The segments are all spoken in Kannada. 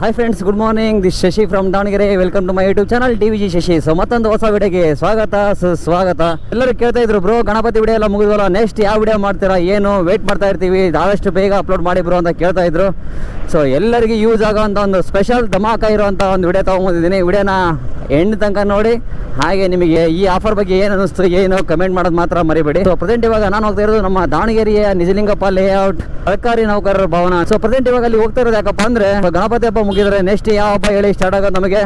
Hi friends good morning this Shashi from Davangere welcome to my YouTube channel T V G Shashi so ಮತ್ತೊಂದು ಹೊಸ ವಿಡಿಯೋಗೆ ಸ್ವಾಗತ, ಸುಸ್ವಾಗತ. ಎಲ್ಲರೂ ಕೇಳ್ತಾ ಇದ್ರು ಬ್ರೋ ಗಣಪತಿ ವಿಡಿಯೋ ಎಲ್ಲ ಮುಗಿದ್ವಲ್ಲ ನೆಕ್ಸ್ಟ್ ಯಾವ ವಿಡಿಯೋ ಮಾಡ್ತೀರಾ, ಏನು ವೇಟ್ ಮಾಡ್ತಾ ಇರ್ತೀವಿ, ಆದಷ್ಟು ಬೇಗ ಅಪ್ಲೋಡ್ ಮಾಡಿ ಬ್ರೋ ಅಂತ ಕೇಳ್ತಾ ಇದ್ರು. ಸೊ ಎಲ್ಲರಿಗೂ ಯೂಸ್ ಆಗೋವಂಥ ಒಂದು ಸ್ಪೆಷಲ್ ಧಮಾಕ ಇರುವಂಥ ಒಂದು ವಿಡಿಯೋ ತೊಗೊಂಡಿದ್ದೀನಿ ವಿಡಿಯೋನ ಎಂಡ್ ತನಕ ನೋಡಿ, ಹಾಗೆ ನಿಮಗೆ ಈ ಆಫರ್ ಬಗ್ಗೆ ಏನು ಅನಿಸ್ತು ಏನು ಕಮೆಂಟ್ ಮಾಡೋದು ಮಾತ್ರ ಮರಿಬೇಡಿ. ಸೊ ಪ್ರೆಸೆಂಟ್ ಇವಾಗ ನಾನು ಹೋಗ್ತಾ ಇರೋದು ನಮ್ಮ ದಾವಣಗೆರೆಯ ನಿಜಲಿಂಗಪ್ಪ ಲೇಔಟ್ ಸರ್ಕಾರಿ ನೌಕರರ ಭವನ. ಸೊ ಪ್ರೆಸೆಂಟ್ ಇವಾಗ ಅಲ್ಲಿ ಹೋಗ್ತಾ ಇರೋದು ಯಾಕಪ್ಪ ಅಂದ್ರೆ, ಗಣಪತಿ ಹಬ್ಬ ಮುಗಿದ್ರೆ ನೆಕ್ಸ್ಟ್ ಯಾವ ಹಬ್ಬ ಹೇಳಿ ಸ್ಟಾರ್ಟ್ ಆಗೋದು ನಮಗೆ?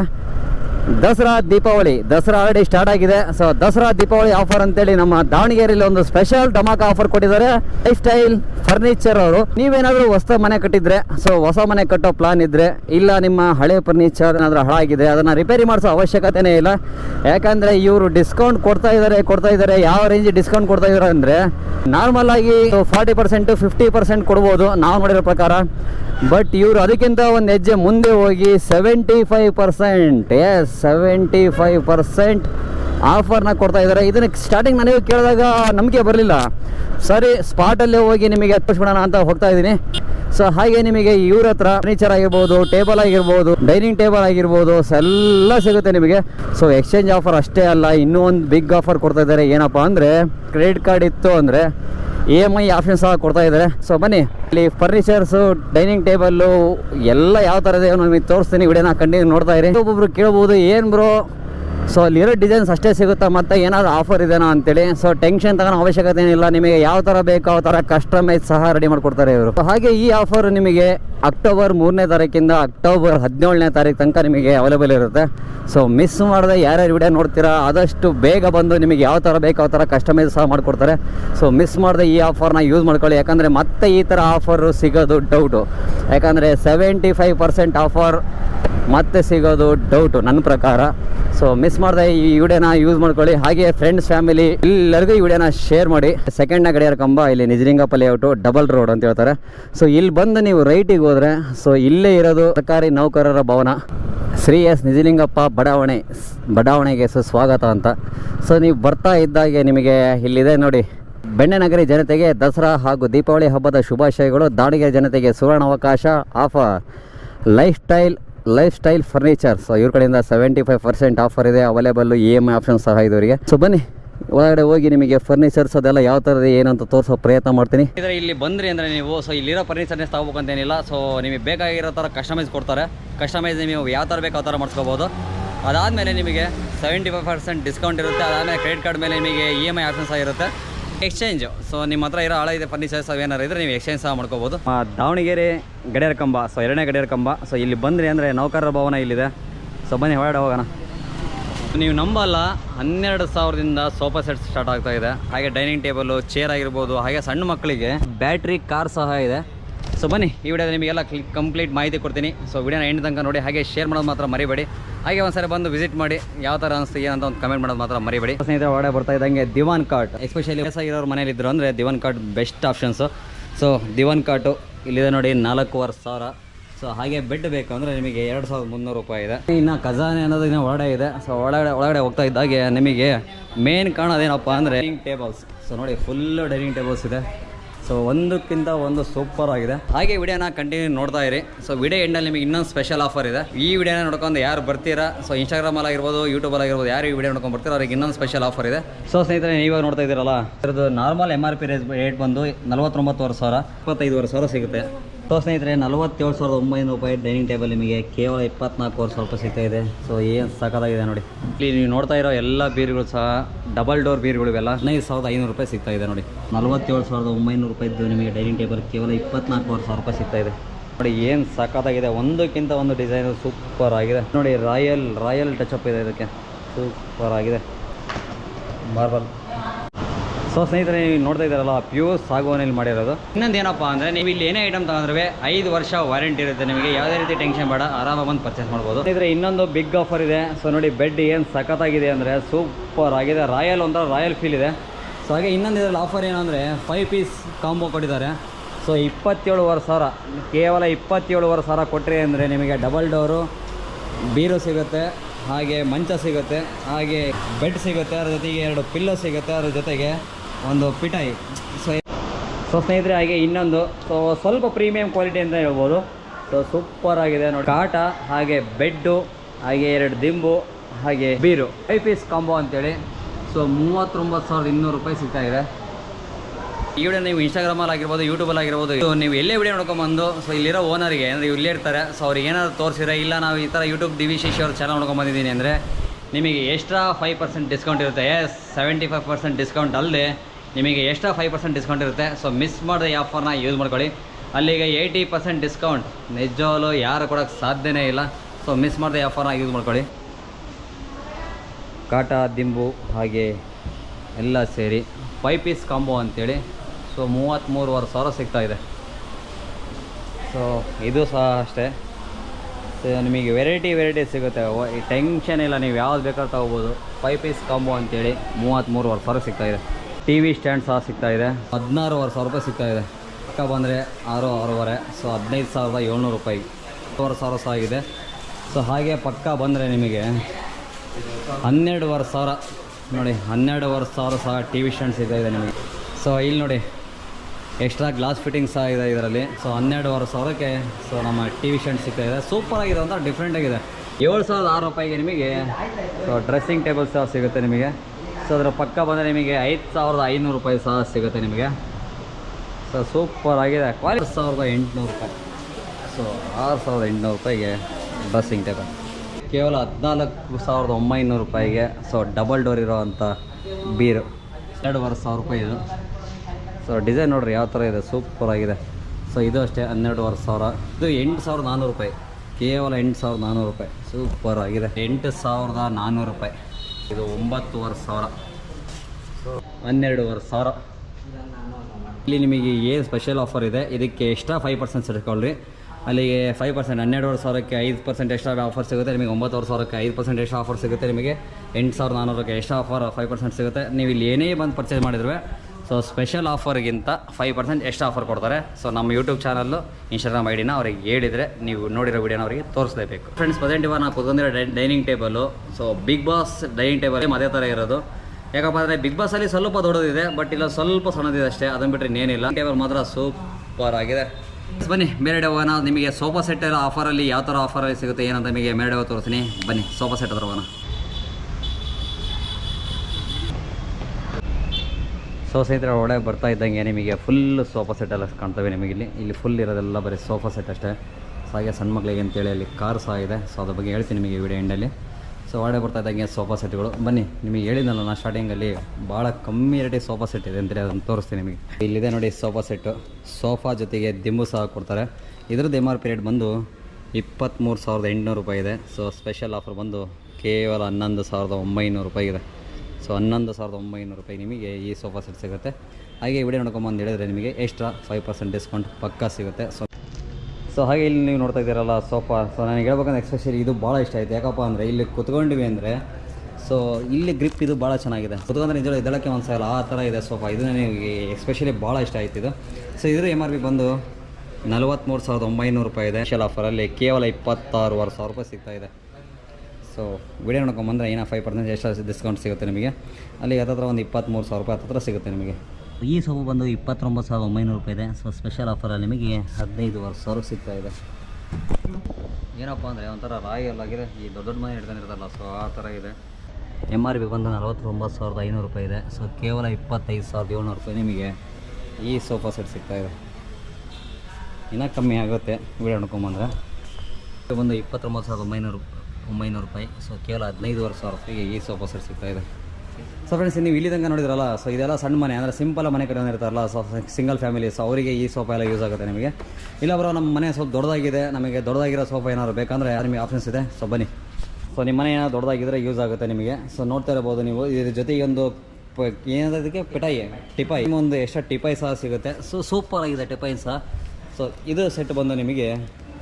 ದಸರಾ ದೀಪಾವಳಿ, ದಸರಾ ಆಲ್ರೆಡಿ ಸ್ಟಾರ್ಟ್ ಆಗಿದೆ. ಸೊ ದಸರಾ ದೀಪಾವಳಿ ಆಫರ್ ಅಂತೇಳಿ ನಮ್ಮ ದಾವಣಗೆರೆಯಲ್ಲಿ ಒಂದು ಸ್ಪೆಷಲ್ ಧಮಾಕ ಆಫರ್ ಕೊಟ್ಟಿದ್ದಾರೆ. ಲೈಫ್ ಸ್ಟೈಲ್ ಫರ್ನಿಚರ್ ಅವರು. ನೀವೇನಾದರೂ ಹೊಸ ಮನೆ ಕಟ್ಟಿದ್ರೆ ಸೊ ಹೊಸ ಮನೆ ಕಟ್ಟೋ ಪ್ಲಾನ್ ಇದ್ರೆ, ಇಲ್ಲ ನಿಮ್ಮ ಹಳೆ ಫರ್ನಿಚರ್ ಏನಾದರೂ ಹಾಳಾಗಿದೆ ಅದನ್ನ ರಿಪೇರಿ ಮಾಡಿಸೋ ಅವಶ್ಯಕತೆನೇ ಇಲ್ಲ. ಯಾಕಂದ್ರೆ ಇವರು ಡಿಸ್ಕೌಂಟ್ ಕೊಡ್ತಾ ಇದ್ದಾರೆ ಕೊಡ್ತಾ ಇದ್ದಾರೆ ಯಾವ ರೇಂಜ್ ಡಿಸ್ಕೌಂಟ್ ಕೊಡ್ತಾ ಇದ್ದಾರೆ ಅಂದ್ರೆ ನಾರ್ಮಲ್ ಆಗಿ ಫಾರ್ಟಿ ಪರ್ಸೆಂಟ್ ಫಿಫ್ಟಿ ಪರ್ಸೆಂಟ್ ಕೊಡ್ಬೋದು ನಾವು ನೋಡಿರೋ ಪ್ರಕಾರ. ಬಟ್ ಇವರು ಅದಕ್ಕಿಂತ ಒಂದು ಹೆಜ್ಜೆ ಮುಂದೆ ಹೋಗಿ seventy five percent yes seventy five percent ಆಫರ್ನ ಕೊಡ್ತಾ ಇದ್ದಾರೆ. ಇದನ್ನ ಸ್ಟಾರ್ಟಿಂಗ್ ನನಗೆ ಕೇಳಿದಾಗ ನಂಬಿಕೆ ಬರಲಿಲ್ಲ. ಸರಿ ಸ್ಪಾಟಲ್ಲೇ ಹೋಗಿ ನಿಮಗೆ ಹತ್ತಿಸ್ಬಿಡೋಣ ಅಂತ ಹೋಗ್ತಾ ಇದ್ದೀನಿ. ಸೊ ಹಾಗೆ ನಿಮಗೆ ಇವ್ರ ಹತ್ರ ಫರ್ನಿಚರ್ ಆಗಿರ್ಬೋದು ಟೇಬಲ್ ಆಗಿರ್ಬೋದು ಡೈನಿಂಗ್ ಟೇಬಲ್ ಆಗಿರ್ಬೋದು, ಎಲ್ಲ ಸಿಗುತ್ತೆ ನಿಮಗೆ. ಸೊ ಎಕ್ಸ್ಚೇಂಜ್ ಆಫರ್ ಅಷ್ಟೇ ಅಲ್ಲ, ಇನ್ನೂ ಒಂದು ಬಿಗ್ ಆಫರ್ ಕೊಡ್ತಾ ಇದ್ದಾರೆ. ಏನಪ್ಪ ಅಂದರೆ ಕ್ರೆಡಿಟ್ ಕಾರ್ಡ್ ಇತ್ತು ಅಂದರೆ ಇ ಎಂ ಐ ಆಪ್ಷನ್ ಸಹ ಕೊಡ್ತಾ ಇದ್ದಾರೆ. ಸೊ ಬನ್ನಿ. ಇಲ್ಲಿ ಫರ್ನಿಚರ್ಸು ಡೈನಿಂಗ್ ಟೇಬಲ್ಲು ಎಲ್ಲ ಯಾವ ಥರ ಇದೆ ನಿಮಗೆ ತೋರಿಸ್ತೀನಿ. ವಿಡಿಯೋನ ಕಂಟಿನ್ಯೂ ನೋಡ್ತಾ ಇರಿ. ಒಬ್ಬೊಬ್ರು ಕೇಳ್ಬೋದು, ಏನು ಬ್ರೋ ಸೊ ಅಲ್ಲಿರೋ ಡಿಸೈನ್ಸ್ ಅಷ್ಟೇ ಸಿಗುತ್ತಾ? ಮತ್ತೆ ಏನಾದರೂ ಆಫರ್ ಇದೆನಾ? ಅಂತೇಳಿ. ಸೊ ಟೆನ್ಷನ್ ತಗೋ ಅವಶ್ಯಕತೆ ಏನಿಲ್ಲ. ನಿಮಗೆ ಯಾವ ಥರ ಬೇಕೋ ಆ ಥರ ಕಸ್ಟಮೈಸ್ ಸಹ ರೆಡಿ ಮಾಡಿಕೊಡ್ತಾರೆ ಇವರು. ಹಾಗೆ ಈ ಆಫರ್ ನಿಮಗೆ ಅಕ್ಟೋಬರ್ ಮೂರನೇ ತಾರೀಕಿಂದ ಅಕ್ಟೋಬರ್ ಹದಿನೇಳನೇ ತಾರೀಕು ತನಕ ನಿಮಗೆ ಅವೈಲೇಬಲ್ ಇರುತ್ತೆ. ಸೊ ಮಿಸ್ ಮಾಡದೆ ಯಾರ್ಯಾರು ವಿಡಿಯೋ ನೋಡ್ತೀರಾ, ಆದಷ್ಟು ಬೇಗ ಬಂದು ನಿಮಗೆ ಯಾವ ಥರ ಬೇಕು ಆ ಥರ ಕಸ್ಟಮೈಸ್ ಸಹ ಮಾಡಿಕೊಡ್ತಾರೆ. ಸೊ ಮಿಸ್ ಮಾಡದೆ ಈ ಆಫರ್ನ ಯೂಸ್ ಮಾಡ್ಕೊಳ್ಳಿ. ಯಾಕಂದರೆ ಮತ್ತೆ ಈ ಥರ ಆಫರು ಸಿಗೋದು ಡೌಟು ಯಾಕಂದರೆ ಸೆವೆಂಟಿ ಫೈವ್ ಪರ್ಸೆಂಟ್ ಆಫರ್ ಮತ್ತೆ ಸಿಗೋದು ಡೌಟು ನನ್ನ ಪ್ರಕಾರ. ಸೊ ಮಿಸ್ ಮಾಡದೆ ಈ ವಿಡಿಯೋನ ಯೂಸ್ ಮಾಡ್ಕೊಳ್ಳಿ. ಹಾಗೆ ಫ್ರೆಂಡ್ಸ್ ಫ್ಯಾಮಿಲಿ ಎಲ್ಲರಿಗೂ ಈ ವಿಡಿಯೋನ ಶೇರ್ ಮಾಡಿ. ಸೆಕೆಂಡ್ನ ಗಡಿಯಾರ ಕಂಬ, ಇಲ್ಲಿ ನಿಜಲಿಂಗಪ್ಪ ಲೇಔಟು ಡಬಲ್ ರೋಡ್ ಅಂತ ಹೇಳ್ತಾರೆ. ಸೊ ಇಲ್ಲಿ ಬಂದು ನೀವು ರೈಟಿಗೆ ಹೋದರೆ ಸೊ ಇಲ್ಲೇ ಇರೋದು ಸರ್ಕಾರಿ ನೌಕರರ ಭವನ. ಶ್ರೀ ಎಸ್ ನಿಜಲಿಂಗಪ್ಪ ಬಡಾವಣೆ ಬಡಾವಣೆಗೆ ಸುಸ್ವಾಗತ ಅಂತ. ಸೊ ನೀವು ಬರ್ತಾ ಇದ್ದಾಗೆ ನಿಮಗೆ ಇಲ್ಲಿದೆ ನೋಡಿ. ಬೆಣ್ಣೆನಗರಿ ಜನತೆಗೆ ದಸರಾ ಹಾಗೂ ದೀಪಾವಳಿ ಹಬ್ಬದ ಶುಭಾಶಯಗಳು. ದಾಡಿಗೆ ಜನತೆಗೆ ಸುವರ್ಣ ಅವಕಾಶ offer lifestyle lifestyle furniture. So ಇವ್ರ ಕಡೆಯಿಂದ ಸೆವೆಂಟಿ ಫೈವ್ ಪರ್ಸೆಂಟ್ ಆಫರ್ ಇದೆ. Available E M I option ಸಹ ಇದವರಿಗೆ ಸೊ ಬನ್ನಿ. ಒಳಗಡೆ ಹೋಗಿ ನಿಮಗೆ ಫರ್ನಿಚರ್ಸ್ ಅದೆಲ್ಲ ಯಾವ ಥರದ ಏನಂತ ತೋರಿಸೋ ಪ್ರಯತ್ನ ಮಾಡ್ತೀನಿ. ಇದ್ರೆ ಇಲ್ಲಿ ಬಂದ್ರಿ ಅಂದರೆ ನೀವು ಸೊ ಇಲ್ಲಿರೋ ಫರ್ನಿಚರ್ನೇ ತಗೋಬೇಕಂತೇನಿಲ್ಲ ಸೊ ನಿಮಗೆ ಬೇಕಾಗಿರೋ ಥರ ಕಸ್ಟಮೈಸ್ ಕೊಡ್ತಾರೆ. ಕಸ್ಟಮೈಸ್ ನೀವು ಯಾವ ಥರ ಬೇಕು ಆ ಥರ ಮಾಡಿಸ್ಕೋಬೋದು. ಅದಾದಮೇಲೆ ನಿಮಗೆ ಸೆವೆಂಟಿ ಫೈವ್ ಪರ್ಸೆಂಟ್ ಡಿಸ್ಕೌಂಟ್ ಇರುತ್ತೆ. ಅದಾದಮೇಲೆ ಕ್ರೆಡಿಟ್ ಕಾರ್ಡ್ ಮೇಲೆ ನಿಮಗೆ ಇ ಎಂ ಐ ಆಪ್ಷನ್ ಸಹ ಇರುತ್ತೆ. ಎಕ್ಸ್ಚೇಂಜ್ ಸೊ ನಿಮ್ಮ ಹತ್ರ ಇರೋ ಹಳೆ ಫರ್ನಿಚರ್ಸ್ ಏನಾರು ಇದ್ರೆ ನೀವು ಎಕ್ಸ್ಚೇಂಜ್ ಸಹ ಮಾಡ್ಕೋಬೋದು. ದಾವಣಗೆರೆ ಗಡಿಯರ ಕಂಬ ಸೊ ಎರಡನೇ ಗಡಿಯರ ಕಂಬ. ಸೊ ಇಲ್ಲಿ ಬಂದ್ರಿ ಅಂದರೆ ನೌಕರರ ಭವನ ಇಲ್ಲಿದೆ. ಸೊ ಬನ್ನಿ, ಹೊರಗಡೆ ಹೋಗೋಣ. ನೀವು ನಂಬಲ್ಲ, ಹನ್ನೆರಡು ಸಾವಿರದಿಂದ ಸೋಫಾ ಸೆಟ್ ಸ್ಟಾರ್ಟ್ ಆಗ್ತಾ ಇದೆ. ಹಾಗೆ ಡೈನಿಂಗ್ ಟೇಬಲು ಚೇರ್ ಆಗಿರ್ಬೋದು, ಹಾಗೆ ಸಣ್ಣ ಮಕ್ಕಳಿಗೆ ಬ್ಯಾಟ್ರಿ ಕಾರ್ ಸಹ ಇದೆ. ಸೊ ಬನ್ನಿ, ಈ ವಿಡಿಯೋದ ನಿಮಗೆಲ್ಲ ಕಂಪ್ಲೀಟ್ ಮಾಹಿತಿ ಕೊಡ್ತೀನಿ. ಸೊ ವಿಡಿಯೋನ ಎಂಡ್ ತನಕ ನೋಡಿ, ಹಾಗೆ ಶೇರ್ ಮಾಡೋದು ಮಾತ್ರ ಮರಿಬೇಡಿ. ಹಾಗೆ ಒಂದ್ಸರಿ ಬಂದು ವಿಸಿಟ್ ಮಾಡಿ, ಯಾವ ಥರ ಅನಿಸ್ತು, ಏನಂತ ಒಂದು ಕಮೆಂಟ್ ಮಾಡೋದು ಮಾತ್ರ ಮರಿಬೇಡಿ. ಸ್ನೇಹಿತರೆ ಒಳಗಡೆ ಬರ್ತಾ ಇದ್ದಂಗೆ ದಿವಾನ್ ಕಾರ್ಟ್ ಎಸ್ಪೆಷಲಿ ವಯಸ್ಸಾಗಿರೋರು ಮನೇಲಿ ಇದ್ರು ಅಂದರೆ divan cot best options so divan cot ಇಲ್ಲಿದೆ ನೋಡಿ, ನಾಲ್ಕೂವರೆ ಸಾವಿರ. ಸೊ ಹಾಗೆ ಬೆಡ್ ಬೇಕು ಅಂದರೆ ನಿಮಗೆ ಎರಡು ಸಾವಿರದ ಮುನ್ನೂರು ರೂಪಾಯಿ ಇದೆ. ಇನ್ನು ಖಜಾನೆ ಅನ್ನೋದು ಇನ್ನೂ ಒಳಗಡೆ ಇದೆ. ಸೊ ಒಳಗಡೆ ಒಳಗಡೆ ಹೋಗ್ತಾ ಇದ್ದಾಗೆ ನಿಮಗೆ ಮೇನ್ ಕಾಣೋದೇನಪ್ಪ ಅಂದರೆ ಡೈನಿಂಗ್ ಟೇಬಲ್ಸ್ ಸೊ ನೋಡಿ ಫುಲ್ಲು ಡೈನಿಂಗ್ ಟೇಬಲ್ಸ್ ಇದೆ. ಸೊ ಒಂದಕ್ಕಿಂತ ಒಂದು ಸೂಪರ್ ಆಗಿದೆ. ಹಾಗೆ ವಿಡಿಯೋನ ಕಂಟಿನ್ಯೂ ನೋಡ್ತಾ ಇರಿ. ಸೊ ವಿಡಿಯೋ ಎಂಡಲ್ಲಿ ನಿಮಗೆ ಇನ್ನೊಂದು ಸ್ಪೆಷಲ್ ಆಫರ್ ಇದೆ. ಈ ವಿಡಿಯೋನ ನೋಡ್ಕೊಂಡು ಯಾರು ಬರ್ತೀರಾ? ಸೊ ಇನ್ಸ್ಟಾಗ್ರಾಮಲ್ಲಿ ಆಗಿರ್ಬೋದು ಯೂಟ್ಯೂಬಲ್ಲಿ ಆಗಿರ್ಬೋದು ಯಾರು ಈ ವಿಡಿಯೋ ನೋಡ್ಕೊಂಡು ಬರ್ತೀರಾ ಅವ್ರಿಗೆ ಇನ್ನೊಂದು ಸ್ಪೆಷಲ್ ಆಫರ್ ಇದೆ. ಸೊ ಸ್ನೇಹಿತರೆ ನೀವಾಗ ನೋಡ್ತಾ ಇದ್ದೀರಲ್ಲ, ಇದ್ರದ್ದು normal M R P rate ಬಂದು ನಲವತ್ತೊಂಬತ್ತುವರೆ ಸಾವಿರ, ಇಪ್ಪತ್ತೈದುವರೆ ಸಾವಿರ ಸಿಗುತ್ತೆ. ಸೊ ಸ್ನೇಹಿತರೆ, ನಲವತ್ತೇಳು ಸಾವಿರದ ಒಂಬೈನೂರು ರೂಪಾಯಿ ಡೈನಿಂಗ್ ಟೇಬಲ್ ನಿಮಗೆ ಕೇವಲ ಇಪ್ಪತ್ನಾಲ್ಕುವರೆ ಸಾವಿರ ಸಿಗ್ತಾ ಇದೆ. ಸೊ ಏನು ಸಖತ್ತಾಗಿದೆ ನೋಡಿ. ಇಲ್ಲಿ ನೀವು ನೋಡ್ತಾ ಇರೋ ಎಲ್ಲ ಬೀರ್ಗಳು ಸಹ ಡಬಲ್ ಡೋರ್ ಬೀರ್ಗಳು ಇವೆಲ್ಲ. ಹದಿನೈದು ಸಾವಿರದ ಐನೂರು ರೂಪಾಯಿ ಸಿಗ್ತಾ ಇದೆ ನೋಡಿ. ನಲವತ್ತೇಳು ಸಾವಿರದ ಒಂಬೈನೂರು ರೂಪಾಯಿದ್ದು ನಿಮಗೆ ಡೈನಿಂಗ್ ಟೇಬಲ್ ಕೇವಲ ಇಪ್ಪತ್ನಾಲ್ಕುವರೆ ಸಾವಿರ ರೂಪಾಯಿ ಸಿಗ್ತಾ ಇದೆ. ನೋಡಿ, ಏನು ಸಖತ್ತಾಗಿದೆ. ಒಂದಕ್ಕಿಂತ ಒಂದು ಡಿಸೈನು ಸೂಪರ್ ಆಗಿದೆ. ನೋಡಿ, ರಾಯಲ್ ರಾಯಲ್ ಟಚ್ ಅಪ್ ಇದೆ ಇದಕ್ಕೆ. ಸೂಪರ್ ಆಗಿದೆ. ಮಾರ್ಬಲ್ ಸೊ ಸ್ನೇಹಿತರೆ, ನೀವು ನೋಡ್ತಾ ಇದ್ದಾರಲ್ಲ ಪ್ಯೂರ್ ಸಾಗೋನಲ್ಲಿ ಮಾಡಿರೋದು. ಇನ್ನೊಂದು ಏನಪ್ಪ ಅಂದರೆ, ನೀವು ಇಲ್ಲಿ ಏನೇ ಐಟಮ್ ತಗೊಂಡ್ರೆ ಐದು ವರ್ಷ ವಾರಂಟಿ ಇರುತ್ತೆ ನಿಮಗೆ. ಯಾವುದೇ ರೀತಿ ಟೆನ್ಷನ್ ಬೇಡ, ಆರಾಮಾಗಿ ಬಂದು ಪರ್ಚೇಸ್ ಮಾಡ್ಬೋದು. ಸ್ನೇಹಿತರೆ, ಇನ್ನೊಂದು ಬಿಗ್ ಆಫರ್ ಇದೆ. ಸೊ ನೋಡಿ ಬೆಡ್ ಏನು ಸಖತ್ತಾಗಿದೆ ಅಂದರೆ ಸೂಪರ್ ಆಗಿದೆ. ರಾಯಲ್ ಒಂಥರ ರಾಯಲ್ ಫೀಲ್ ಇದೆ. ಸೊ ಹಾಗೆ ಇನ್ನೊಂದು ಇದರಲ್ಲಿ ಆಫರ್ ಏನಂದರೆ ಫೈವ್ ಪೀಸ್ ಕಾಂಬೋ ಕೊಟ್ಟಿದ್ದಾರೆ. ಸೊ ಇಪ್ಪತ್ತೇಳುವರೆ ಸಾವಿರ, ಕೇವಲ ಇಪ್ಪತ್ತೇಳುವರೆ ಸಾವಿರ ಕೊಟ್ಟರೆ ಅಂದರೆ ನಿಮಗೆ ಡಬಲ್ ಡೋರು ಬೀರು ಸಿಗುತ್ತೆ, ಹಾಗೆ ಮಂಚ ಸಿಗುತ್ತೆ, ಹಾಗೆ ಬೆಡ್ ಸಿಗುತ್ತೆ, ಅದ್ರ ಜೊತೆಗೆ ಎರಡು ಪಿಲ್ಲೋ ಸಿಗುತ್ತೆ, ಅದ್ರ ಜೊತೆಗೆ ಒಂದು ಪಿಟಾಯಿ ಸೊ ಸೊ ಸ್ನೇಹಿತರೆ, ಹಾಗೆ ಇನ್ನೊಂದು. ಸೊ ಸ್ವಲ್ಪ ಪ್ರೀಮಿಯಂ ಕ್ವಾಲಿಟಿ ಅಂತ ಹೇಳ್ಬೋದು. ಸೊ ಸೂಪರ್ ಆಗಿದೆ ನೋಡಿ. ಕಾಟ, ಹಾಗೆ ಬೆಡ್ಡು, ಹಾಗೆ ಎರಡು ದಿಂಬು, ಹಾಗೆ ಬೀರು. ಫೈವ್ ಪೀಸ್ ಕಾಂಬೋ ಅಂತೇಳಿ. ಸೊ ಮೂವತ್ತೊಂಬತ್ತು ಸಾವಿರದ ಇನ್ನೂರು ರೂಪಾಯಿ ಸಿಗ್ತಾ ಇದೆ. ಈ ವಿಡಿಯೋ ನೀವು ಇನ್ಸ್ಟಾಗ್ರಾಮಲ್ಲಿ ಆಗಿರ್ಬೋದು ಯೂಟ್ಯೂಬಲ್ಲಿ ಆಗಿರ್ಬೋದು. ನೀವು ಎಲ್ಲೇ ವಿಡಿಯೋ ನೋಡ್ಕೊಂಬಂದು ಸೊ ಇಲ್ಲಿರೋ ಓನರಿಗೆ ಅಂದರೆ ಇಲ್ಲೇ ಇರ್ತಾರೆ. ಸೊ ಅವ್ರಿಗೆ ಏನಾದ್ರು ತೋರಿಸಿದ್ರೆ, ಇಲ್ಲ, ನಾವು ಈ ಥರ ಯೂಟ್ಯೂಬ್ ಡಿ ವಿ ಶೇಷಿ ಅವ್ರ ಚಾನಲ್ ನೋಡ್ಕೊಂಬಂದಿದ್ದೀನಿ ಅಂದರೆ ನಿಮಗೆ ಎಕ್ಸ್ಟ್ರಾ ಫೈವ್ ಪರ್ಸೆಂಟ್ ಡಿಸ್ಕೌಂಟ್ ಇರುತ್ತೆ. Yes seventy five percent discount ಅಲ್ಲದೆ ನಿಮಗೆ ಎಕ್ಸ್ಟ್ರಾ ಫೈವ್ ಪರ್ಸೆಂಟ್ ಡಿಸ್ಕೌಂಟ್ ಇರುತ್ತೆ. ಸೊ ಮಿಸ್ ಮಾಡದೆ ಈ ಆಫರ್ನ ಯೂಸ್ ಮಾಡ್ಕೊಳ್ಳಿ. ಅಲ್ಲಿಗೆ ಏಯ್ಟಿ ಪರ್ಸೆಂಟ್ ಡಿಸ್ಕೌಂಟ್ ನಿಜವಾಗ್ಲೂ ಯಾರು ಕೊಡೋಕ್ಕೆ ಸಾಧ್ಯನೇ ಇಲ್ಲ. ಸೊ ಮಿಸ್ ಮಾಡಿದ ಈ ಆಫರ್ನ ಯೂಸ್ ಮಾಡ್ಕೊಳ್ಳಿ. ಕಾಟ, ದಿಂಬು ಹಾಗೆ ಎಲ್ಲ ಸೇರಿ ಫೈವ್ ಪೀಸ್ ಕಾಂಬೋ ಅಂತೇಳಿ. ಸೊ ಮೂವತ್ತ್ಮೂರುವರೆ ಸಾವಿರ ಸಿಗ್ತಾಯಿದೆ ಸೊ ಇದು ಸಹ ಅಷ್ಟೇ. ನಿಮಗೆ ವೆರೈಟಿ ವೆರೈಟಿ ಸಿಗುತ್ತೆ. ಟೆನ್ಷನ್ ಇಲ್ಲ, ನೀವು ಯಾವ್ದು ಬೇಕಾದ್ರೂ ತಗೋಬೋದು. ಫೈವ್ ಪೀಸ್ ಕಾಂಬೋ ಅಂತೇಳಿ ಮೂವತ್ತ್ಮೂರುವರೆ ಸಾವಿರ ಸಿಗ್ತಾ ಇದೆ. ಟಿ ವಿ ಸ್ಟ್ಯಾಂಡ್ ಸಹ ಸಿಗ್ತಾ ಇದೆ. ಹದಿನಾರುವರೆ ಸಾವಿರ ರೂಪಾಯಿ ಸಿಗ್ತಾ ಇದೆ. ಪಕ್ಕ ಬಂದರೆ ಆರು, ಆರೂವರೆ ಸೊ ಹದಿನೈದು ಸಾವಿರದ ಏಳ್ನೂರು ರೂಪಾಯಿ. ಹತ್ತುವರೆ ಸಾವಿರ ಸಹ ಆಗಿದೆ. ಸೊ ಹಾಗೆ ಪಕ್ಕ ಬಂದರೆ ನಿಮಗೆ ಹನ್ನೆರಡುವರೆ ಸಾವಿರ. ನೋಡಿ, ಹನ್ನೆರಡುವರೆ ಸಾವಿರ ಸಹ ಟಿ ವಿ ಸ್ಟ್ಯಾಂಡ್ ಸಿಗ್ತಾ ಇದೆ ನಿಮಗೆ. ಸೊ ಇಲ್ಲಿ ನೋಡಿ ಎಕ್ಸ್ಟ್ರಾ ಗ್ಲಾಸ್ ಫಿಟ್ಟಿಂಗ್ ಸಹ ಇದೆ ಇದರಲ್ಲಿ. ಸೊ ಹನ್ನೆರಡುವರೆ ಸಾವಿರಕ್ಕೆ ಸೊ ನಮ್ಮ ಟಿ ವಿ ಶರ್ಟ್ ಸಿಗ್ತಾ ಇದೆ. ಸೂಪರ್ ಆಗಿದೆ ಅಂತ ಡಿಫ್ರೆಂಟ್ ಆಗಿದೆ. ಏಳು ಸಾವಿರದ ಆರು ರೂಪಾಯಿಗೆ ನಿಮಗೆ ಸೊ ಡ್ರೆಸ್ಸಿಂಗ್ ಟೇಬಲ್ ಸಹ ಸಿಗುತ್ತೆ ನಿಮಗೆ. ಸೊ ಅದರ ಪಕ್ಕ ಬಂದರೆ ನಿಮಗೆ ಐದು ಸಾವಿರದ ಐನೂರು ರೂಪಾಯಿ ಸಹ ಸಿಗುತ್ತೆ ನಿಮಗೆ. ಸೊ ಸೂಪರ್ ಆಗಿದೆ. ಕ್ವಾಲಿಟಿ ಸಾವಿರದ ಎಂಟುನೂರು ರೂಪಾಯಿ. ಸೊ ಆರು ಸಾವಿರದ ಎಂಟುನೂರು ರೂಪಾಯಿಗೆ ಡ್ರೆಸ್ಸಿಂಗ್ ಟೇಬಲ್ ಕೇವಲ ಹದಿನಾಲ್ಕು ಸಾವಿರದ ಒಂಬೈನೂರು ರೂಪಾಯಿಗೆ ಸೊ ಡಬಲ್ ಡೋರ್ ಇರೋವಂಥ ಬೀರು ಎರಡುವರೆ ಸಾವಿರ ರೂಪಾಯಿ ಇದು. ಸೊ ಡಿಸೈನ್ ನೋಡ್ರಿ ಯಾವ ಥರ ಇದೆ? ಸೂಪರ್ ಆಗಿದೆ. ಸೊ ಇದು ಅಷ್ಟೇ, ಹನ್ನೆರಡುವರೆ ಸಾವಿರ. ಇದು ಎಂಟು ಸಾವಿರದ ನಾನ್ನೂರು ರೂಪಾಯಿ. ಕೇವಲ ಎಂಟು ಸಾವಿರದ ನಾನ್ನೂರು ರೂಪಾಯಿ. ಸೂಪರ್ ಆಗಿದೆ. ಎಂಟು ಸಾವಿರದ ನಾನ್ನೂರು ರೂಪಾಯಿ. ಇದು ಒಂಬತ್ತುವರೆ ಸಾವಿರ. ಹನ್ನೆರಡುವರೆ ಸಾವಿರ. ಇಲ್ಲಿ ನಿಮಗೆ ಏನು ಸ್ಪೆಷಲ್ ಆಫರ್ ಇದೆ. ಇದಕ್ಕೆ ಎಕ್ಸ್ಟ್ರಾ ಫೈವ್ ಪರ್ಸೆಂಟ್ ಸೇರಿಸ್ಕೊಳ್ಳ್ರಿ ಅಲ್ಲಿಗೆ ಫೈವ್ ಪರ್ಸೆಂಟ್ ಹನ್ನೆರಡುವರೆ ಸಾವಿರಕ್ಕೆ ಐದು ಪರ್ಸೆಂಟ್ ಎಕ್ಸ್ಟ್ರಾ ಆಫರ್ ಸಿಗುತ್ತೆ. ನಿಮಗೆ ಒಂಬತ್ತುವರೆ ಸಾವಿರಕ್ಕೆ ಐದು ಪರ್ಸೆಂಟ್ ಎಕ್ಸ್ಟ್ರಾ ಆಫರ್ ಸಿಗುತ್ತೆ ನಿಮಗೆ. ಎಂಟು ಸಾವಿರದ ನಾನ್ನೂರಕ್ಕೆ ಎಕ್ಸ್ಟ್ರಾ ಆಫರ್ ಫೈವ್ ಪರ್ಸೆಂಟ್ ಸಿಗುತ್ತೆ. ನೀವು ಇಲ್ಲಿ ಏನೇ ಬಂದು ಪರ್ಚೇಸ್ ಮಾಡಿದ್ರೆ ಸೊ ಸ್ಪೆಷಲ್ ಆಫರ್ಗಿಂತ ಫೈವ್ ಪರ್ಸೆಂಟ್ ಎಕ್ಸ್ಟ್ರಾ ಆಫರ್ ಕೊಡ್ತಾರೆ. ಸೊ ನಮ್ಮ ಯೂಟ್ಯೂಬ್ ಚಾನಲ್ಲು ಇನ್ಸ್ಟಾಗ್ರಾಮ್ ಐಡಿನ ಅವ್ರಿಗೆ ಹೇಳಿದರೆ ನೀವು ನೋಡಿರೋ ವಿಡಿಯೋನ ಅವರಿಗೆ ತೋರಿಸಲೇಬೇಕು. ಫ್ರೆಂಡ್ಸ್ ಪ್ರೆಸೆಂಟ್ ಇವಾಗ ನಾವು ಕುತ್ಕೊಂಡಿರೋ dining table so big boss dining table ಅದೇ ಥರ ಇರೋದು. ಯಾಕಪ್ಪ ಅಂದರೆ ಬಿಗ್ ಬಾಸಲ್ಲಿ ಸ್ವಲ್ಪ ದೊಡ್ಡದಿದೆ ಬಟ್ ಇಲ್ಲ ಸ್ವಲ್ಪ ಸಣ್ಣದಿದೆ ಅಷ್ಟೇ. ಅದನ್ನು ಬಿಟ್ಟರೆ ಇನ್ನೇನಿಲ್ಲ. ಟೇಬಲ್ ಮಾತ್ರ ಸೂಪರ್ ಆಗಿದೆ. ಬನ್ನಿ ಮೇರೆಡೆ ಹೋಗೋಣ. ನಿಮಗೆ ಸೋಫಾ ಸೆಟ್ ಎಲ್ಲ ಆಫರಲ್ಲಿ ಯಾವ ಥರ ಆಫರಲ್ಲಿ ಸಿಗುತ್ತೆ, ಏನಂತ ನಿಮಗೆ ಮೇರೆಡೆ ತೋರಿಸ್ತೀನಿ. ಬನ್ನಿ ಸೋಫಾ ಸೆಟ್ ಹತ್ರ ಹೋಗೋಣ. ಸೊ ಸ್ನೇಹಿತರೆ ಒಳಗೆ ಬರ್ತಾ ಇದ್ದಂಗೆ ನಿಮಗೆ ಫುಲ್ ಸೋಫಾ ಸೆಟ್ ಎಲ್ಲ ಕಾಣ್ತವೆ ನಿಮಗೆ ಇಲ್ಲಿ. ಇಲ್ಲಿ ಫುಲ್ ಇರೋದೆಲ್ಲ ಬರೀ ಸೋಫಾ ಸೆಟ್ ಅಷ್ಟೇ. ಸೊ ಹಾಗೆ ಸಣ್ಣ ಮಕ್ಕಳಿಗೆ ಅಂತೇಳಿ ಅಲ್ಲಿ ಕಾರ್ ಸಹ ಇದೆ. ಸೊ ಅದ್ರ ಬಗ್ಗೆ ಹೇಳ್ತೀನಿ ನಿಮಗೆ ವಿಡಿಯೋ ಎಂಡಲ್ಲಿ ಸೊ ಒಳಗೆ ಬರ್ತಾ ಇದ್ದಂಗೆ ಸೋಫಾ ಸೆಟ್ಗಳು ಬನ್ನಿ, ನಿಮಗೆ ಹೇಳಿದ್ನಲ್ಲ ನಾನು ಸ್ಟಾರ್ಟಿಂಗಲ್ಲಿ ಭಾಳ ಕಮ್ಮಿ ರೇಟಿಗೆ ಸೋಫಾ ಸೆಟ್ ಇದೆ ಅಂತೇಳಿ ಅದನ್ನು ತೋರಿಸ್ತೀನಿ ನಿಮಗೆ. ಇಲ್ಲಿದೆ ನೋಡಿ ಸೋಫಾ ಸೆಟ್ಟು ಸೋಫಾ ಜೊತೆಗೆ ದಿಂಬು ಸಹ ಕೊಡ್ತಾರೆ. ಇದ್ರದ್ದು ಎಂ ಆರ್ ಪಿ ರೇಟ್ ಬಂದು ಇಪ್ಪತ್ತ್ಮೂರು ಸಾವಿರದ ಎಂಟುನೂರು ರೂಪಾಯಿ ಇದೆ. ಸೊ ಸ್ಪೆಷಲ್ ಆಫರ್ ಬಂದು ಕೇವಲ ಹನ್ನೊಂದು ಸಾವಿರದ ಒಂಬೈನೂರು ರೂಪಾಯಿ ಇದೆ. ಸೊ ಹನ್ನೊಂದು ಸಾವಿರದ ಒಂಬೈನೂರು ರೂಪಾಯಿ ನಿಮಗೆ ಈ ಸೋಫಾ ಸೆಟ್ ಸಿಗುತ್ತೆ. ಹಾಗೆ ವಿಡಿಯೋ ನೋಡ್ಕೊಂಬಂದು ಹೇಳಿದ್ರೆ ನಿಮಗೆ ಎಕ್ಸ್ಟ್ರಾ ಫೈವ್ ಪರ್ಸೆಂಟ್ ಡಿಸ್ಕೌಂಟ್ ಪಕ್ಕಾ ಸಿಗುತ್ತೆ. ಸೊ ಸೊ ಹಾಗೆ ಇಲ್ಲಿ ನೀವು ನೋಡ್ತಾ ಇದ್ದೀರಲ್ಲ ಸೋಫಾ ಸೊ ನನಗೆ ಹೇಳ್ಬೇಕಂದ್ರೆ ಎಕ್ಸ್ಪೆಷಲಿ ಇದು ಭಾಳ ಇಷ್ಟ ಆಯಿತು. ಯಾಕಪ್ಪ ಅಂದರೆ ಇಲ್ಲಿ ಕುತ್ಕೊಂಡಿವಿ ಅಂದರೆ ಸೊ ಇಲ್ಲಿ ಗ್ರಿಪ್ ಇದು ಭಾಳ ಚೆನ್ನಾಗಿದೆ. ಕುತ್ಕೊಂಡ್ರೆ ನಿಜ ಇದಕ್ಕೆ ಒಂದು ಸಲ ಆ ಥರ ಇದೆ ಸೋಫಾ ಇದು ನನಗೆ ಎಕ್ಸ್ಪೆಷಲಿ ಭಾಳ ಇಷ್ಟ ಆಯ್ತು ಇದು. ಸೊ ಇದ್ರ ಎಂ ಆರ್ ಪಿ ಬಂದು ನಲವತ್ತ್ಮೂರು ಸಾವಿರದ ಒಂಬೈನೂರು ರೂಪಾಯಿ ಇದೆ. ಸ್ಪೆಷಲ್ ಆಫರಲ್ಲಿ ಕೇವಲ ಇಪ್ಪತ್ತಾರೂವರೆ ಸಾವಿರ ರೂಪಾಯಿ ಸಿಗ್ತಾ ಇದೆ. ಸೊ ವಿಡಿಯೋ ನೋಡ್ಕೊಂಬಂದ್ರೆ ಏನೋ ಫೈವ್ ಪರ್ಸೆಂಟ್ ಎಷ್ಟು ಡಿಸ್ಕೌಂಟ್ ಸಿಗುತ್ತೆ ನಿಮಗೆ. ಅಲ್ಲಿ ಹತ್ತತ್ರ ಒಂದು ಇಪ್ಪತ್ತ್ಮೂರು ಸಾವಿರ ರೂಪಾಯಿ ಹತ್ತತ್ರ ಸಿಗುತ್ತೆ ನಿಮಗೆ. ಈ ಸೋಪು ಬಂದು ಇಪ್ಪತ್ತೊಂಬತ್ತು ಸಾವಿರದ ಒಂಬೈನೂರು ರೂಪಾಯಿ ಇದೆ. ಸೊ ಸ್ಪೆಷಲ್ ಆಫರಲ್ಲಿ ನಿಮಗೆ ಹದಿನೈದುವರೆ ಸಾವಿರ ಸಿಗ್ತಾ ಇದೆ. ಏನಪ್ಪ ಅಂದರೆ ಒಂಥರ ರಾಯಲ್ ಆಗಿದೆ. ಈ ದೊಡ್ಡ ದೊಡ್ಡ ಮನೆ ಹಿಡ್ಕೊಂಡಿರ್ತಲ್ಲ ಸೊ ಆ ಥರ ಇದೆ. ಎಂ ಆರ್ ಪಿ ಬಂದು ನಲವತ್ತೊಂಬತ್ತು ಸಾವಿರದ ಐನೂರು ರೂಪಾಯಿ ಇದೆ. ಸೊ ಕೇವಲ ಇಪ್ಪತ್ತೈದು ಸಾವಿರದ ಏಳ್ನೂರು ರೂಪಾಯಿ ನಿಮಗೆ ಈ ಸೋಫಾ ಸೆಟ್ ಸಿಗ್ತಾ ಇದೆ. ಇನ್ನೂ ಕಮ್ಮಿ ಆಗುತ್ತೆ ವಿಡಿಯೋ ನೋಡ್ಕೊಂಬಂದ್ರೆ ಬಂದು ಇಪ್ಪತ್ತೊಂಬತ್ತು ಸಾವಿರದ ಒಂಬೈನೂರು ಒಂಬೈನೂರು ರೂಪಾಯಿ. ಸೊ ಕೇವಲ ಹದಿನೈದುವರೆ ಸಾವಿರ ರೂಪಾಯಿಗೆ ಈ ಸೋಫಾ ಸೆಟ್ ಸಿಗ್ತಾ ಇದೆ. ಸೊ ಫ್ರೆಂಡ್ಸ್ ನೀವು ಇಲ್ಲಿ ತನಕ ನೋಡಿದ್ರಲ್ಲ ಸೊ ಇದೆಲ್ಲ ಸಣ್ಣ ಮನೆ, ಅಂದರೆ ಸಿಂಪಲ್ ಮನೆ ಕಡೆ ಇರ್ತಾರಲ್ಲ ಸೊ ಸಿಂಗಲ್ ಫ್ಯಾಮಿಲಿ ಸೊ ಅವರಿಗೆ ಈ ಸೋಫಾ ಎಲ್ಲ ಯೂಸ್ ಆಗುತ್ತೆ ನಿಮಗೆ. ಇಲ್ಲ ಬರೋ ನಮ್ಮ ಮನೆ ಸ್ವಲ್ಪ ದೊಡ್ಡದಾಗಿದೆ, ನಮಗೆ ದೊಡ್ಡದಾಗಿರೋ ಸೋಫಾ ಏನಾದ್ರು ಬೇಕಂದರೆ ನಿಮಗೆ ಆಪ್ಷನ್ಸ್ ಇದೆ ಸೊ ಬನ್ನಿ. ಸೊ ನಿಮ್ಮ ಮನೆ ಏನಾದ್ರು ದೊಡ್ಡದಾಗಿದ್ದರೆ ಯೂಸ್ ಆಗುತ್ತೆ ನಿಮಗೆ. ಸೊ ನೋಡ್ತಾ ಇರ್ಬೋದು ನೀವು, ಇದ್ರ ಜೊತೆಗೆ ಒಂದು ಇದಕ್ಕೆ ಪಿಟಾಯಿ ಟಿಪಾಯಿ. ಒಂದು ಎಷ್ಟು ಟಿಪಾಯಿ ಸಹ ಸಿಗುತ್ತೆ. ಸೊ ಸೂಪರ್ ಆಗಿದೆ ಟಿಪಾಯಿ ಸಹ. ಸೊ ಇದು ಸೆಟ್ ಬಂದು ನಿಮಗೆ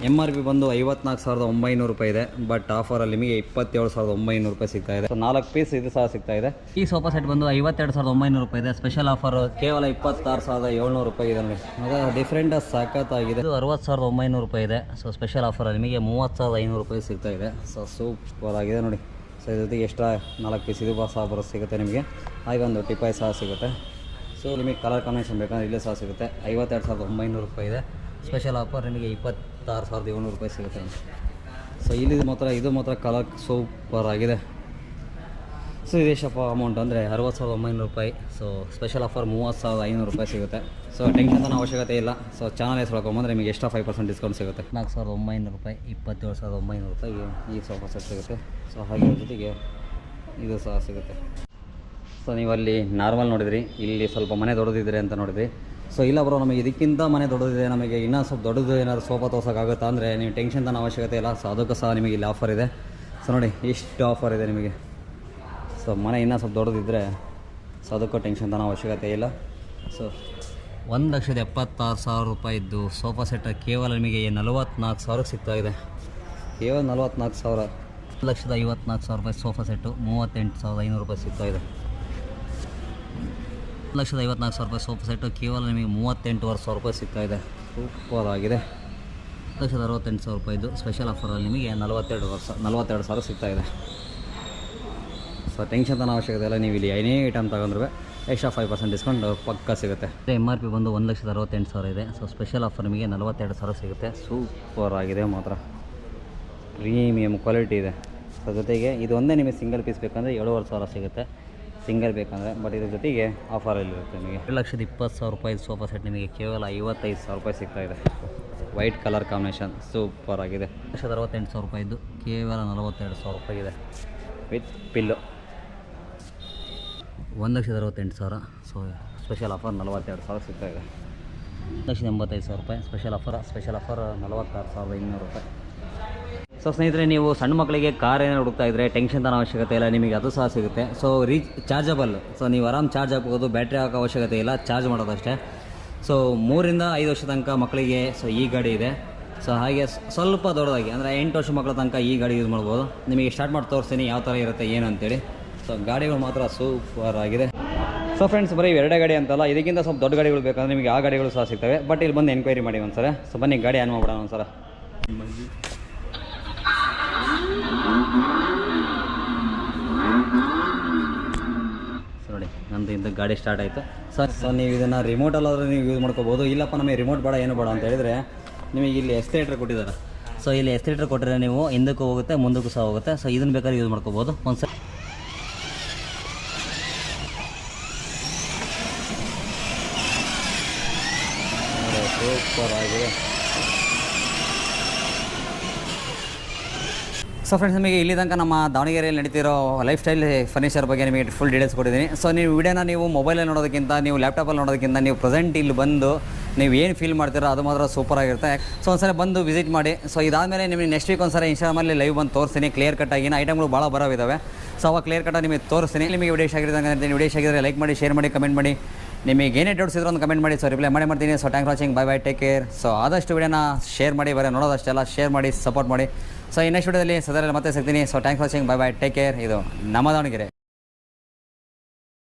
ಎಂ ಆರ್ ಪಿ ಬಂದು ಐವತ್ನಾಲ್ಕು ಸಾವಿರದ ಒಂಬೈನೂರು ರೂಪಾಯಿ ಇದೆ ಬಟ್ ಆಫರಲ್ಲಿ ನಿಮಗೆ ಇಪ್ಪತ್ತೇಳು ಸಾವಿರದ ಒಂಬೈನೂರು ರೂಪಾಯಿ ಸಿಗ್ತಾ ಇದೆ. ಸೊ ನಾಲ್ಕು ಪೀಸ್ ಇದು ಸಹ ಸಿಗ್ತಾ ಇದೆ. ಈ ಸೋಫಾ ಸೆಟ್ ಬಂದು ಐವತ್ತೆರಡು ಸಾವಿರದ ಒಂಬೈನೂರು ರೂಪಾಯಿ ಇದೆ. ಸ್ಪೆಷಲ್ ಆಫರ್ ಕೇವಲ ಇಪ್ಪತ್ತಾರು ಸಾವಿರದ ಏಳ್ನೂರು ರೂಪಾಯಿ ಇದೆ ಅದು ಡಿಫ್ರೆಂಟ್ ಸಾಕತ್ತಾಗಿದೆ. ಇದು ಅರವತ್ತು ಸಾವಿರದ ಒಂಬೈನೂರು ರೂಪಾಯಿ ಇದೆ. ಸೊ ಸ್ಪೆಷಲ್ ಆಫರ್ ನಿಮಗೆ ಮೂವತ್ತು ಸಾವಿರದ ಐನೂರು ರೂಪಾಯಿ ಸಿಗ್ತಾ ಇದೆ. ಸೊ ಸೂಪರ್ ಆಗಿದೆ ನೋಡಿ. ಸೊ ಇದ್ರ ಜೊತೆಗೆ ಎಕ್ಸ್ಟ್ರಾ ನಾಲ್ಕು ಪೀಸ್ ಇದು ಸಹ ಬರೋ ಸಿಗುತ್ತೆ ನಿಮಗೆ. ಹಾಗೆ ಒಂದು ಟಿಪಾಯಿ ಸಹ ಸಿಗುತ್ತೆ. ಸೊ ನಿಮಗೆ ಕಲರ್ ಕಾಂಬಿನೇಷನ್ ಬೇಕಂದ್ರೆ ಇಲ್ಲೇ ಸಹ ಸಿಗುತ್ತೆ. ಐವತ್ತೆರಡು ಸಾವಿರದ ಒಂಬೈನೂರು ರೂಪಾಯಿ ಇದೆ. ಸ್ಪೆಷಲ್ ಆಫರ್ ನಿಮಗೆ ಇಪ್ಪತ್ತು ಎಪ್ಪತ್ತಾರು ಸಾವಿರದ ಏಳ್ನೂರು ರೂಪಾಯಿ ಸಿಗುತ್ತೆ ಸೊ ಇಲ್ಲಿ ಮಾತ್ರ, ಇದು ಮಾತ್ರ ಕಲರ್ ಸೂಪರ್ ಆಗಿದೆ. ಸೊ ಇದೆಷ್ಟಪ್ಪ ಅಮೌಂಟ್ ಅಂದರೆ ಅರವತ್ತು ಸಾವಿರದ ಒಂಬೈನೂರು ರೂಪಾಯಿ. ಸೊ ಸ್ಪೆಷಲ್ ಆಫರ್ ಮೂವತ್ತು ಸಾವಿರದ ಐನೂರು ರೂಪಾಯಿ ಸಿಗುತ್ತೆ. ಸೊ ಟೆನ್ಷನ್ ತನ ಅವಶ್ಯಕತೆ ಇಲ್ಲ. ಸೊ ಚಾನಲ್ ಹೆಸ್ಕೊಳ್ಕೊಂಬಂದ್ರೆ ನಿಮಗೆ ಎಕ್ಸ್ಟ್ರಾ ಫೈವ್ ಪರ್ಸೆಂಟ್ ಡಿಸ್ಕೌಂಟ್ ಸಿಗುತ್ತೆ. ನಾಲ್ಕು ಸಾವಿರದ ಒಂಬೈನೂರು ರೂಪಾಯಿ, ಇಪ್ಪತ್ತೇಳು ಸಾವಿರದ ಒಂಬೈನೂರು ರೂಪಾಯಿ ಈ ಸೋಫಾ ಸೆಟ್ ಸಿಗುತ್ತೆ. ಸೊ ಹಾಗೆ ಜೊತೆಗೆ ಇದು ಸಹ ಸಿಗುತ್ತೆ. ಸೊ ನೀವು ಅಲ್ಲಿ ನಾರ್ಮಲ್ ನೋಡಿದ್ರಿ. ಇಲ್ಲಿ ಸ್ವಲ್ಪ ಮನೆ ದೊಡ್ಡದಿದ್ರೆ ಅಂತ ನೋಡಿದ್ರಿ. ಸೊ ಇಲ್ಲ ಬ್ರೋ, ನಮಗೆ ಇದಕ್ಕಿಂತ ಮನೆ ದೊಡ್ಡದಿದೆ, ನಮಗೆ ಇನ್ನೂ ಸ್ವಲ್ಪ ದೊಡ್ಡದು ಏನಾದ್ರು ಸೋಫಾ ತೋರ್ಸೋಕ್ಕಾಗುತ್ತಾ ಅಂದರೆ ನೀವು ಟೆನ್ಷನ್ ತನ್ನ ಅವಶ್ಯಕತೆ ಇಲ್ಲ ಸೊ ಅದಕ್ಕೂ ಸಹ ನಿಮಗೆ ಇಲ್ಲಿ ಆಫರ್ ಇದೆ. ಸೊ ನೋಡಿ, ಇಷ್ಟು ಆಫರ್ ಇದೆ ನಿಮಗೆ. ಸೊ ಮನೆ ಇನ್ನೂ ಸ್ವಲ್ಪ ದೊಡ್ಡದಿದ್ದರೆ ಸೊ ಅದಕ್ಕೂ ಟೆನ್ಷನ್ ತನ್ನ ಅವಶ್ಯಕತೆ ಇಲ್ಲ. ಸೊ ಒಂದು ಲಕ್ಷದ ಎಪ್ಪತ್ತಾರು ಸಾವಿರ ರೂಪಾಯಿದ್ದು ಸೋಫಾ ಸೆಟ್ ಕೇವಲ ನಿಮಗೆ ನಲವತ್ನಾಲ್ಕು ಸಾವಿರಕ್ಕೆ ಸಿಗ್ತಾ ಇದೆ ಕೇವಲ ನಲವತ್ನಾಲ್ಕು ಸಾವಿರ. ಲಕ್ಷದ ಐವತ್ನಾಲ್ಕು ಸಾವಿರ ರೂಪಾಯಿ ಸೋಫಾ ಸೆಟ್ಟು, ಮೂವತ್ತೆಂಟು ಸಾವಿರದ ಐನೂರು ರೂಪಾಯಿ ಸಿಗ್ತಾ ಇದೆ ಲಕ್ಷದ ಐವತ್ನಾಲ್ಕು ಸಾವಿರ ರೂಪಾಯಿ ಸೋಫಾ ಸೆಟ್ಟು, ಕೇವಲ ನಿಮಗೆ ಮೂವತ್ತೆಂಟುವರೆ ಸಾವಿರ ರೂಪಾಯಿ ಸಿಗ್ತಾ ಇದೆ ಸೂಪರ್ ಆಗಿದೆ ಲಕ್ಷದ ಅರವತ್ತೆಂಟು ಸಾವಿರ ರೂಪಾಯಿದು ಸ್ಪೆಷಲ್ ಆಫರಲ್ಲಿ ನಿಮಗೆ ನಲವತ್ತೆರಡು ವರ್ಷ, ನಲವತ್ತೆರಡು ಸಾವಿರ ಸಿಗ್ತಾ ಇದೆ ಸೊ ಟೆನ್ಷನ್ ತನ ಅವಶ್ಯಕತೆ ಇಲ್ಲ. ನೀವು ಇಲ್ಲಿ ಏನೇ ಐಟಮ್ ತಗೊಂಡ್ರೆ ಎಕ್ಸ್ಟ್ರಾ ಫೈವ್ ಪರ್ಸೆಂಟ್ ಡಿಸ್ಕೌಂಟ್ ಪಕ್ಕ ಸಿಗುತ್ತೆ. ಎಂ ಆರ್ ಪಿ ಬಂದು ಒಂದು ಲಕ್ಷದ ಅರವತ್ತೆಂಟು ಸಾವಿರ ಇದೆ. ಸೊ ಸ್ಪೆಷಲ್ ಆಫರ್ ನಿಮಗೆ ನಲವತ್ತೆರಡು ಸಾವಿರ ಸಿಗುತ್ತೆ. ಸೂಪರ್ ಆಗಿದೆ ಮಾತ್ರ. ಪ್ರೀಮಿಯಮ್ ಕ್ವಾಲಿಟಿ ಇದೆ. ಸೊ ಜೊತೆಗೆ ಇದು ಒಂದೇ ನಿಮಗೆ ಸಿಂಗಲ್ ಪೀಸ್ ಬೇಕಂದರೆ ಏಳುವರೆ ಸಾವಿರ ಸಿಗುತ್ತೆ. ಸಿಂಗಲ್ ಬೇಕಂದರೆ ಬಟ್ ಇದ್ರ ಜೊತೆಗೆ ಆಫರಲ್ಲಿರುತ್ತೆ ನಿಮಗೆ. ಎರಡು ಲಕ್ಷದ ಇಪ್ಪತ್ತು ಸಾವಿರ ರೂಪಾಯಿ ಸೋಫಾ ಸೆಟ್ ನಿಮಗೆ ಕೇವಲ ಐವತ್ತೈದು ಸಾವಿರ ರೂಪಾಯಿ ಸಿಗ್ತಾ ಇದೆ. ವೈಟ್ ಕಲರ್ ಕಾಂಬಿನೇಷನ್ ಸೂಪರ್ ಆಗಿದೆ. ಲಕ್ಷದ ಅರವತ್ತೆಂಟು ಸಾವಿರ ರೂಪಾಯಿದ್ದು ಕೇವಲ ನಲವತ್ತೆರಡು ಸಾವಿರ ರೂಪಾಯಿ ಇದೆ. ವಿತ್ ಪಿಲ್ಲು ಒಂದು ಲಕ್ಷದ ಅರವತ್ತೆಂಟು ಸಾವಿರ ಸೊ ಸ್ಪೆಷಲ್ ಆಫರ್ ನಲವತ್ತೆರಡು ಸಾವಿರ ಸಿಗ್ತಾ ಇದೆ. ಒಂದು ಲಕ್ಷದ ಎಂಬತ್ತೈದು ಸಾವಿರ ರೂಪಾಯಿ ಸ್ಪೆಷಲ್ ಆಫರ್ ಸ್ಪೆಷಲ್ ಆಫರ್ ನಲವತ್ತಾರು ಸಾವಿರದ ಇನ್ನೂರು ರೂಪಾಯಿ. ಸೊ ಸ್ನೇಹಿತರೆ, ನೀವು ಸಣ್ಣ ಮಕ್ಕಳಿಗೆ ಕಾರ್ ಏನಾರು ಹುಡುಕ್ತಾ ಇದ್ರೆ ಟೆನ್ಷನ್ ತನ ಅವಶ್ಯಕತೆ ಇಲ್ಲ, ನಿಮಗೆ ಅದು ಸಹ ಸಿಗುತ್ತೆ. ಸೊ ರೀಚ್ ಚಾರ್ಜಬಲ್ ಸೊ ನೀವು ಆರಾಮ್ ಚಾರ್ಜ್ ಹಾಕ್ಬೋದು ಬ್ಯಾಟ್ರಿ ಹಾಕೋ ಅವಶ್ಯಕತೆ ಇಲ್ಲ ಚಾರ್ಜ್ ಮಾಡೋದಷ್ಟೇ. ಸೊ ಮೂರಿಂದ ಐದು ವರ್ಷ ತನಕ ಮಕ್ಕಳಿಗೆ ಸೊ ಈ ಗಾಡಿ ಇದೆ. ಸೊ ಹಾಗೆ ಸ್ವಲ್ಪ ದೊಡ್ಡದಾಗಿ, ಅಂದರೆ ಎಂಟು ವರ್ಷ ಮಕ್ಕಳ ತನಕ ಈ ಗಾಡಿ ಯೂಸ್ ಮಾಡ್ಬೋದು. ನಿಮಗೆ ಸ್ಟಾರ್ಟ್ ಮಾಡಿ ತೋರಿಸ್ತೀನಿ ಯಾವ ಥರ ಇರುತ್ತೆ, ಏನು ಅಂತೇಳಿ. ಸೊ ಗಾಡಿಗಳು ಮಾತ್ರ ಸೂಪರ್ ಆಗಿದೆ. ಸೊ ಫ್ರೆಂಡ್ಸ್ ಬರೀ ಎರಡೇ ಗಾಡಿ ಅಂತಲ್ಲ, ಇದಕ್ಕಿಂತ ಸ್ವಲ್ಪ ದೊಡ್ಡ ಗಾಡಿಗಳು ಬೇಕಂದ್ರೆ ನಿಮಗೆ ಆ ಗಾಡಿಗಳು ಸಹ ಸಿಗ್ತವೆ. ಬಟ್ ಇಲ್ಲಿ ಬಂದು ಎನ್ಕ್ವೈರಿ ಮಾಡಿ ಒಂದ್ಸಲ. ಸೊ ಬನ್ನಿ, ಗಾಡಿ ಆನ್ ಮಾಡ್ಬಿಡೋಣ ಒಂದ್ಸಲ ಸೊ ನೋಡಿ ನಂದು ಇಂದ ಗಾಡಿ ಸ್ಟಾರ್ಟ್ ಆಯಿತು. ಸರ್ ಸೊ ನೀವು ಇದನ್ನು ರಿಮೋಟಲ್ಲಾದರೂ ನೀವು ಯೂಸ್ ಮಾಡ್ಕೋಬೋದು ಇಲ್ಲಪ್ಪ, ನಮಗೆ ರಿಮೋಟ್ ಬೇಡ, ಏನು ಬೇಡ ಅಂತ ಹೇಳಿದರೆ ನಿಮಗೆ ಇಲ್ಲಿ ಎಸ್ಟೇಟ್ರ್ ಕೊಟ್ಟಿದ್ದಾರೆ. ಸೊ ಇಲ್ಲಿ ಎಸ್ಟೇಟ್ರ್ ಕೊಟ್ಟರೆ ನೀವು ಹಿಂದಕ್ಕೂ ಹೋಗುತ್ತೆ, ಮುಂದಕ್ಕೂ ಸಹ ಹೋಗುತ್ತೆ. ಸೊ ಇದನ್ನು ಬೇಕಾದ್ರೆ ಯೂಸ್ ಮಾಡ್ಕೋಬೋದು ಒಂದು ಸಲ ಸೂಪರ್ ಆಗಿದೆ ಸೊ ಫ್ರೆಂಡ್ಸ್ ನಿಮಗೆ ಇಲ್ಲಿ ತನಕ ನಮ್ಮ ದಾವಣಗೆರೆಯಲ್ಲಿ ನಡೀತಿರೋ ಲೈಫ್ ಸ್ಟೈಲ್ ಫರ್ನಿಚರ್ ಬಗ್ಗೆ ನಿಮಗೆ ಫುಲ್ ಡೀಟೇಲ್ಸ್ ಕೊಟ್ಟಿದ್ದೀನಿ. ಸೊ ನೀವು ವಿಡಿಯೋನ ನೀವು ಮೊಬೈಲಲ್ಲಿ ನೋಡೋದಕ್ಕಿಂತ, ನೀವು ಲ್ಯಾಪ್ಟಾಪಲ್ಲಿ ನೋಡೋದಕ್ಕಿಂತ, ನೀವು ಪ್ರೆಸೆಂಟ್ ಇಲ್ಲಿ ಬಂದು ನೀವು ಏನು ಫೀಲ್ ಮಾಡ್ತೀರೋ ಅದು ಮಾತ್ರ ಸೂಪರ್ ಆಗಿರುತ್ತೆ. ಸೊ ಒಂದ್ಸಲ ಬಂದು ವಿಸಿಟ್ ಮಾಡಿ. ಸೊ ಇದಾದಮೇಲೆ ನಿಮಗೆ ನೆಕ್ಸ್ಟ್ ವೀಕ್ ಒಂದ್ಸಲ ಇನ್ಸ್ಟಾಗ್ರಾಮಲ್ಲಿ ಲೈವ್ ಬಂದು ತೋರಿಸ್ತೀನಿ. ಕ್ಲಿಯರ್ ಕಟ್ ಆಗಿನ ಐಟಮ್ಗಳು ಭಾಳ ಬರೋವಿದ್ದಾವೆ ಸೊ ಅವಾಗ ಕ್ಲಿಯರ್ ಕಟ್ಟಾಗಿ ನಿಮಗೆ ತೋರಿಸ್ತೀನಿ. ನಿಮಗೆ ವಿಡಿಯೋ ಇಷ್ಟ ಆಗಿರುತ್ತೆ ಅಂತ ವಿಡಿಯೋ ಆಗಿದ್ರೆ ಲೈಕ್ ಮಾಡಿ ಶೇರ್ ಮಾಡಿ ಕಮೆಂಟ್ ಮಾಡಿ. ನಿಮಗೆ ಏನೇ ಡೌಟ್ಸ್ ಇದ್ರು ಒಂದು ಕಮೆಂಟ್ ಮಾಡಿ. ಸೊ ರಿಪ್ಲೈ ಮಾಡಿ, ಮಾಡ್ತೀನಿ. So thank watching bye bye take care so ಆದಷ್ಟು ವಿಡಿಯೋನ ಶೇರ್ ಮಾಡಿ, ಬರೀ ನೋಡೋದಷ್ಟೆಲ್ಲ ಶೇರ್ ಮಾಡಿ ಸಪೋರ್ಟ್ ಮಾಡಿ. ಸೊ ಈ ನೆಕ್ಸ್ಟ್ ವಿಡಿಯೋದಲ್ಲಿ ಸದರಲ್ಲಿ ಮತ್ತೆ ಸಿಗ್ತೀನಿ. So thanks watching bye bye take care ಇದು ನಮ್ಮ ದಾವಣಗೆರೆ